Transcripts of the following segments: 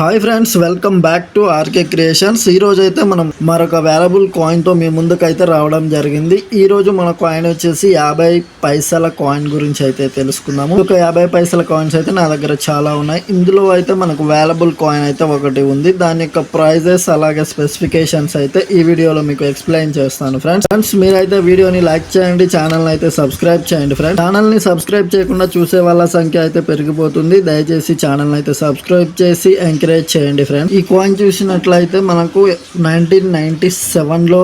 Hi friends welcome back to RK creations. ఈ రోజు అయితే మనం మరొక వేరబుల్ కాయిన్తో మీ ముందుకైతే రావడం జరిగింది. ఈరోజు మన కాయిన్ వచ్చేసి యాభై పైసల కాయిన్ గురించి అయితే తెలుసుకుందాము. ఒక యాభై పైసల కాయిన్స్ అయితే నా దగ్గర చాలా ఉన్నాయి. ఇందులో అయితే మనకు వేలబుల్ కాయిన్ అయితే ఒకటి ఉంది. దాని యొక్క ప్రైజెస్ అలాగే స్పెసిఫికేషన్స్ అయితే ఈ వీడియోలో మీకు ఎక్స్ప్లెయిన్ చేస్తాను ఫ్రెండ్స్ ఫ్రెండ్స్ మీరైతే వీడియోని లైక్ చేయండి ఛానల్ అయితే సబ్స్క్రైబ్ చేయండి ఫ్రెండ్స్ ఛానల్ని సబ్స్క్రైబ్ చేయకుండా చూసే వాళ్ళ సంఖ్య అయితే పెరిగిపోతుంది. దయచేసి ఛానల్ అయితే సబ్స్క్రైబ్ చేసి ఎంకరేజ్ చేయండి ఫ్రెండ్స్ ఈ కాయిన్ చూసినట్లయితే మనకు నైన్టీన్ నైన్టీ సెవెన్లో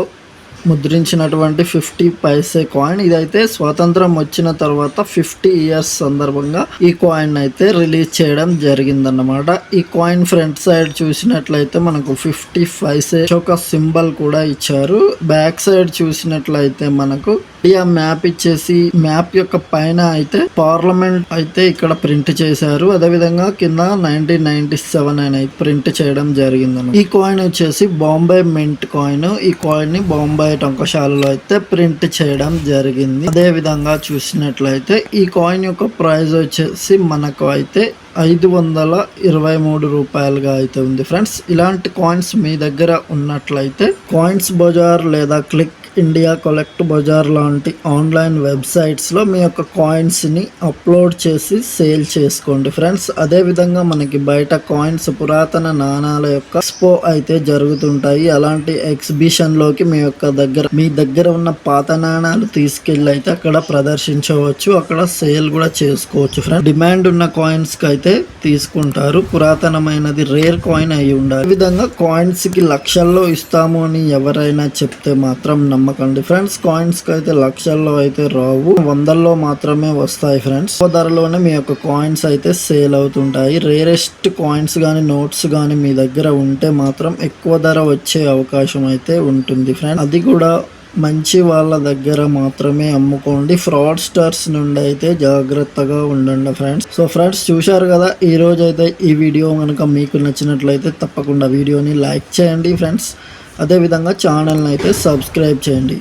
ముద్రించినటువంటి ఫిఫ్టీ పైసే కాయిన్ ఇదైతే స్వాతంత్రం వచ్చిన తర్వాత ఫిఫ్టీ ఇయర్స్ సందర్భంగా ఈ కాయిన్ అయితే రిలీజ్ చేయడం జరిగిందన్నమాట. ఈ కాయిన్ ఫ్రంట్ సైడ్ చూసినట్లయితే మనకు ఫిఫ్టీ పైసే ఒక సింబల్ కూడా ఇచ్చారు. బ్యాక్ సైడ్ చూసినట్లయితే మనకు ఇండియా మ్యాప్ ఇచ్చేసి మ్యాప్ యొక్క పైన అయితే పార్లమెంట్ అయితే ఇక్కడ ప్రింట్ చేశారు. అదే విధంగా కింద నైన్టీన్ నైన్టీ సెవెన్ అని ప్రింట్ చేయడం జరిగింది ఈ కాయిన్ వచ్చేసి బాంబే మింట్ కాయిన్ ఈ కాయిన్ని బాంబే టంకశాలలో అయితే ప్రింట్ చేయడం జరిగింది. అదే విధంగా చూసినట్లయితే ఈ కాయిన్ యొక్క ప్రైస్ వచ్చేసి మనకు అయితే ఐదు వందల ఇరవై మూడు రూపాయలుగా అయితే ఉంది. ఫ్రెండ్స్ ఇలాంటి కాయిన్స్ మీ దగ్గర ఉన్నట్లయితే కాయిన్స్ బజార్ లేదా క్లిక్ ఇండియా కలెక్ట్ బజార్ లాంటి ఆన్లైన్ వెబ్సైట్స్లో మీ యొక్క కాయిన్స్ని అప్లోడ్ చేసి సేల్ చేసుకోండి ఫ్రెండ్స్ అదేవిధంగా మనకి బయట కాయిన్స్ పురాతన నాణాల యొక్క ఎక్స్పో అయితే జరుగుతుంటాయి. అలాంటి ఎగ్జిబిషన్లోకి మీ యొక్క దగ్గర మీ దగ్గర ఉన్న పాత నాణాలు తీసుకెళ్ళి అయితే అక్కడ ప్రదర్శించవచ్చు. అక్కడ సేల్ కూడా చేసుకోవచ్చు ఫ్రెండ్స్ డిమాండ్ ఉన్న కాయిన్స్కి అయితే తీసుకుంటారు. పురాతనమైనది రేర్ కాయిన్ అయి ఉండాలి. ఈ విధంగా కాయిన్స్కి లక్షల్లో ఇస్తాము అని ఎవరైనా చెప్తే మాత్రం నమ్మకండి ఫ్రెండ్స్ కాయిన్స్కి అయితే లక్షల్లో అయితే రావు. వందల్లో మాత్రమే వస్తాయి ఫ్రెండ్స్ ధరలోనే మీ యొక్క కాయిన్స్ అయితే సేల్ అవుతుంటాయి. రేరెస్ట్ కాయిన్స్ కానీ నోట్స్ కానీ మీ దగ్గర ఉంటే మాత్రం ఎక్కువ ధర వచ్చే అవకాశం అయితే ఉంటుంది ఫ్రెండ్స్ అది కూడా మంచి వాళ్ళ దగ్గర మాత్రమే అమ్ముకోండి. ఫ్రాడ్ స్టార్స్ నుండి అయితే జాగ్రత్తగా ఉండండి ఫ్రెండ్స్ సో ఫ్రెండ్స్ చూశారు కదా ఈ రోజు అయితే ఈ వీడియో కనుక మీకు నచ్చినట్లయితే తప్పకుండా వీడియోని లైక్ చేయండి ఫ్రెండ్స్ అదేవిధంగా ఛానల్ని అయితే సబ్స్క్రైబ్ చేయండి.